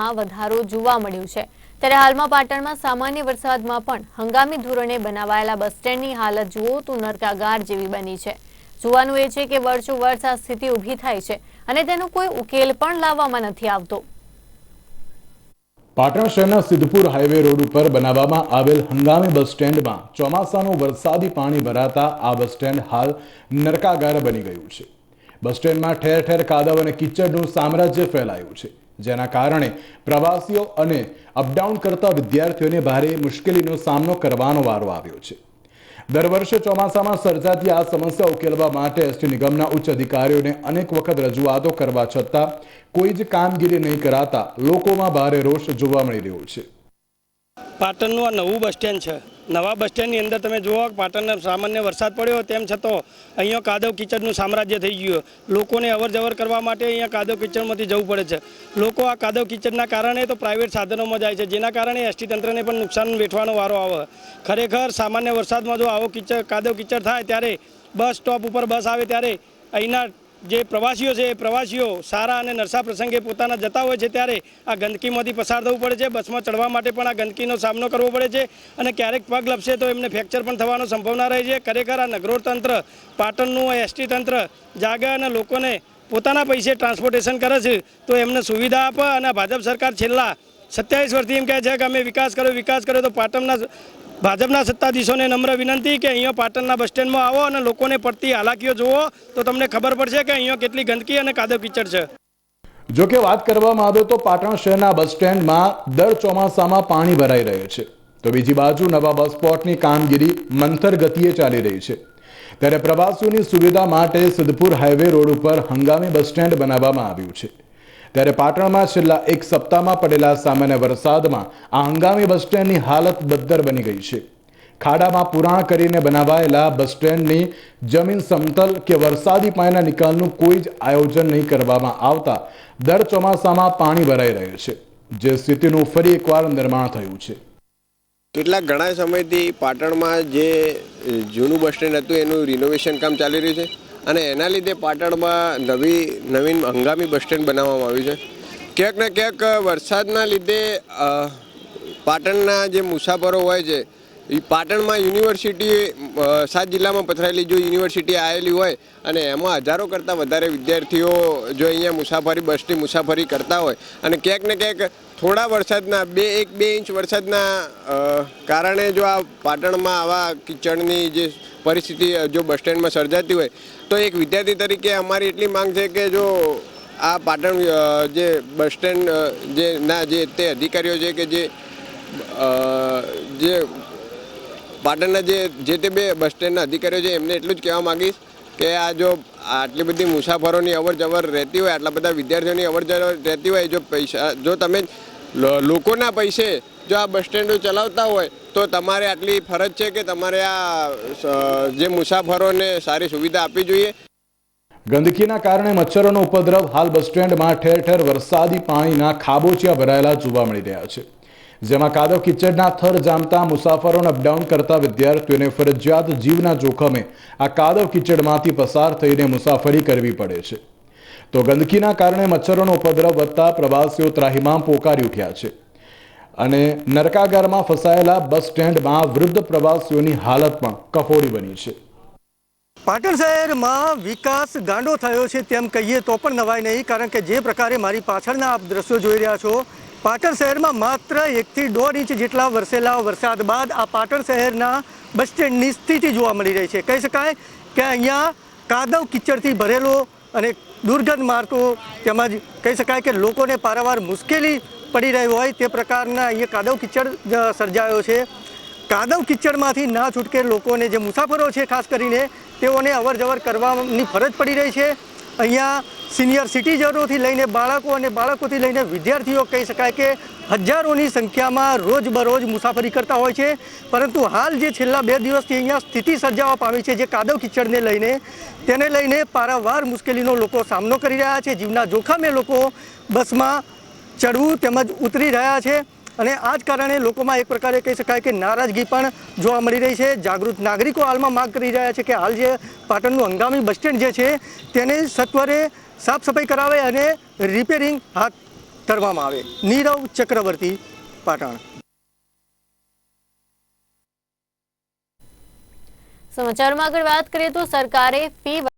વધારો જોવા મળ્યો છે. ત્યારે હાલમાં પાટણમાં સામાન્ય વરસાદમાં પણ હંગામી ધોરણે બનાવાયેલા બસ સ્ટેન્ડની હાલત જુઓ તો નરકાગાર જેવી બની છે. જોવાનું એ છે કે વર્ષો વર્ષ આ સ્થિતિ ઊભી થાય છે અને તેનો કોઈ ઉકેલ પણ લાવવામાં નથી આવતો. પાટણ શહેરના સિદ્ધપુર હાઈવે રોડ ઉપર બનાવવામાં આવેલ હંગામી બસ સ્ટેન્ડમાં ચોમાસાનું વરસાદી પાણી ભરાતા આ બસ સ્ટેન્ડ હાલ નરકાગાર બની ગયું છે. બસ સ્ટેન્ડમાં ઠેર ઠેર કાદવ અને કિચડનું સામ્રાજ્ય ફેલાયું છે. જેના કારણે પ્રવાસીઓ અને અપડાઉન કરતા વિદ્યાર્થીઓને ભારે મુશ્કેલીનો સામનો કરવાનો વારો આવ્યો છે. દર વર્ષે ચોમાસામાં સર્જાતી આ સમસ્યા ઉકેલવા માટે એસટી નિગમના ઉચ્ચ અધિકારીઓને અનેક વખત રજૂઆતો કરવા છતાં કોઈ જ કામગીરી નહીં કરાતા લોકોમાં ભારે રોષ જોવા મળી રહ્યો છે. પાટણનું આ નવું બસ સ્ટેન્ડ છે. નવા બસ સ્ટેન્ડની અંદર તમે જુઓ, પાટણને સામાન્ય વરસાદ પડ્યો તેમ છતાં અહીંયા કાદવ કિચડનું સામ્રાજ્ય થઈ ગયું. લોકોને અવરજવર કરવા માટે અહીંયા કાદવ કિચડમાંથી જવું પડે છે. લોકો આ કાદવ કિચડના કારણે તો પ્રાઇવેટ સાધનોમાં જાય છે, જેના કારણે એસટી તંત્રને પણ નુકસાન વેઠવાનો વારો આવે. ખરેખર સામાન્ય વરસાદમાં જો આવો કિચડ કાદવ કિચડ થાય ત્યારે બસ સ્ટોપ ઉપર બસ આવે ત્યારે અહીંના જે પ્રવાસીઓ છે, એ પ્રવાસીઓ સારા અને નરસા પ્રસંગે પોતાના જતા હોય છે ત્યારે આ ગંદકીમાંથી પસાર થવું પડે છે, બસમાં ચડવા માટે પણ આ ગંદકીનો સામનો કરવો પડે છે અને ક્યારેક પગ લપશે તો એમને ફ્રેક્ચર પણ થવાનો સંભાવના રહે છે. ખરેખર આ નગરોળ તંત્ર, પાટણનું એસટી તંત્ર જાગે અને લોકોને પોતાના પૈસે ટ્રાન્સપોર્ટેશન કરે છે તો એમને સુવિધા આપે અને ભાજપ સરકાર છેલ્લા સત્યાવીસ વર્ષથી એમ કહે છે કે અમે વિકાસ કર્યો વિકાસ કર્યો તો પાટણના ભાજપના સત્તાધીશોને નમ્ર વિનંતી કે અહીંયા પાટણના બસ સ્ટેન્ડમાં આવો અને લોકોને પડતી હાલાકીઓ જુઓ. તો તમને ખબર પડશે કે અહીંયા કેટલી ગંદકી અને કાદવ કિચડ છે. જો કે વાત કરવામાં આવે તો પાટણ શહેરના બસ સ્ટેન્ડમાં દર ચોમાસામાં પાણી ભરાઈ રહ્યું છે. તો બીજી બાજુ નવા બસ સ્પોટની કામગીરી મંથર ગતિએ ચાલી રહી છે. ત્યારે પ્રવાસીઓની સુવિધા માટે સિદ્ધપુર હાઈવે રોડ ઉપર હંગામી બસ સ્ટેન્ડ બનાવવામાં આવ્યું છે. ત્યારે પાટણમાં છેલ્લા એક સપ્તાહમાં પડેલા સામાન્ય વરસાદમાં આ હંગામી બસ સ્ટેન્ડની હાલત બદ્દર બની ગઈ છે. ખાડામાં પુરાણ કરીને બનાવાયેલા બસ સ્ટેન્ડની જમીન સમતલ કે વરસાદી પાણીના નિકાલનું કોઈ જ આયોજન નહીં કરવામાં આવતા દર ચોમાસામાં પાણી ભરાઈ રહ્યું છે, જે સ્થિતિનું ફરી એકવાર નિર્માણ થયું છે. કેટલાક ઘણા સમયથી પાટણમાં જે જૂનું બસ સ્ટેન્ડ હતું, એનું રિનોવેશન કામ ચાલી રહ્યું છે? અને એના લીધે પાટણમાં નવી નવીન હંગામી બસ સ્ટેન્ડ બનાવવામાં આવ્યું છે. ક્યાંક ને ક્યાંક વરસાદના લીધે પાટણના જે મુસાફરો હોય છે, એ પાટણમાં યુનિવર્સિટી સાત જિલ્લામાં પથરાયેલી જો યુનિવર્સિટી આવેલી હોય અને એમાં હજારો કરતાં વધારે વિદ્યાર્થીઓ જો અહીંયા મુસાફરી, બસની મુસાફરી કરતા હોય અને ક્યાંક ને ક્યાંક થોડા વરસાદના, બે એક બે ઇંચ વરસાદના કારણે જો આ પાટણમાં આવા કિચડની જે પરિસ્થિતિ જો બસ સ્ટેન્ડમાં સર્જાતી હોય તો એક વિદ્યાર્થી તરીકે અમારી એટલી માંગ છે કે જો આ પાટણ જે બસ સ્ટેન્ડ જે ના, જે તે અધિકારીઓ છે કે જે જે પાટણના જે જે તે બે બસ સ્ટેન્ડના અધિકારીઓ છે, એમને એટલું જ કહેવા માંગીશ કે આ જો આટલી બધી મુસાફરોની અવર જવર રહેતી હોય, આટલા બધા વિદ્યાર્થીઓની અવર જવર રહેતી હોય, જો પૈસા, જો તમે લોકોના પૈસે જો આ બસ સ્ટેન્ડો ચલાવતા હોય, તો તમારે આટલી ફરજ છે કે તમારે આ જે મુસાફરોને સારી સુવિધા આપવી જોઈએ. ગંદકીના કારણે મચ્છરોનો ઉપદ્રવ હાલ બસ સ્ટેન્ડમાં ઠેર ઠેર વરસાદી પાણીના ખાબોચિયા ભરાયેલા જોવા મળી રહ્યા છે. જેમાં કાદવ કિચડના થર જામતા મુસાફરોને અપડાઉન કરતા વિદ્યાર્થીઓને ફરજિયાત જીવના જોખમે આ કાદવ કિચડમાંથી પસાર થઈને મુસાફરી કરવી પડે છે. તો ગંદકીના કારણે મચ્છરોનો ઉપદ્રવ વધતા પ્રવાસીઓ ત્રાહિમામ પોકારી ઉઠ્યા છે. અને નરકાગારમાં ફસાયેલા બસ સ્ટેન્ડમાં વૃદ્ધ પ્રવાસીઓની હાલત પણ કફોડી બની છે. પાટણ શહેરમાં વિકાસ ગાંડો થયો છે તેમ કહીએ તો પણ નવાય નહીં, કારણ કે જે પ્રકારે મારી પાછળના આપ દ્રશ્યો જોઈ રહ્યા છો, પાટણ શહેરમાં માત્ર એકથી દોઢ ઇંચ જેટલા વરસેલા વરસાદ બાદ આ પાટણ શહેરના બસ સ્ટેન્ડની સ્થિતિ જોવા મળી રહી છે. કહી શકાય કે અહીંયા કાદવ કિચડથી ભરેલો અને દુર્ગંધ મારતો તેમજ કહી શકાય કે લોકોને પારાવાર મુશ્કેલી પડી રહ્યો હોય તે પ્રકારના અહીંયા કાદવ કિચડ સર્જાયો છે. કાદવ કિચડમાંથી ના છૂટકે લોકોને જે મુસાફરો છે, ખાસ કરીને તેઓને અવરજવર કરવાની ફરજ પડી રહી છે. અહીંયા સિનિયર સિટીઝનોથી લઈને બાળકો અને બાળકોથી લઈને વિદ્યાર્થીઓ કહી શકાય કે હજારોની સંખ્યામાં રોજબરોજ મુસાફરી કરતા હોય છે. પરંતુ હાલ જે છેલ્લા બે દિવસથી અહીંયા સ્થિતિ સર્જાવા પામી છે, જે કાદવ કિચડને લઈને, તેને લઈને પારાવાર મુશ્કેલીનો લોકો સામનો કરી રહ્યા છે. જીવના જોખમે લોકો બસમાં ચડવું તેમજ ઉતરી રહ્યા છે અને આ જ કારણે લોકોમાં એક પ્રકારે કહી શકાય કે નારાજગી પણ જોવા મળી રહી છે. જાગૃત નાગરિકો હાલમાં માંગ કરી રહ્યા છે કે હાલ જે પાટણનું હંગામી બસ સ્ટેન્ડ જે છે તેને સત્વરે સાફ સફાઈ કરાવે અને રિપેરિંગ હાથ ધરવામાં આવે. નીરવ ચક્રવર્તી, પાટણ. સમાચારમાં આગળ વાત કરીએ તો સરકારે ફી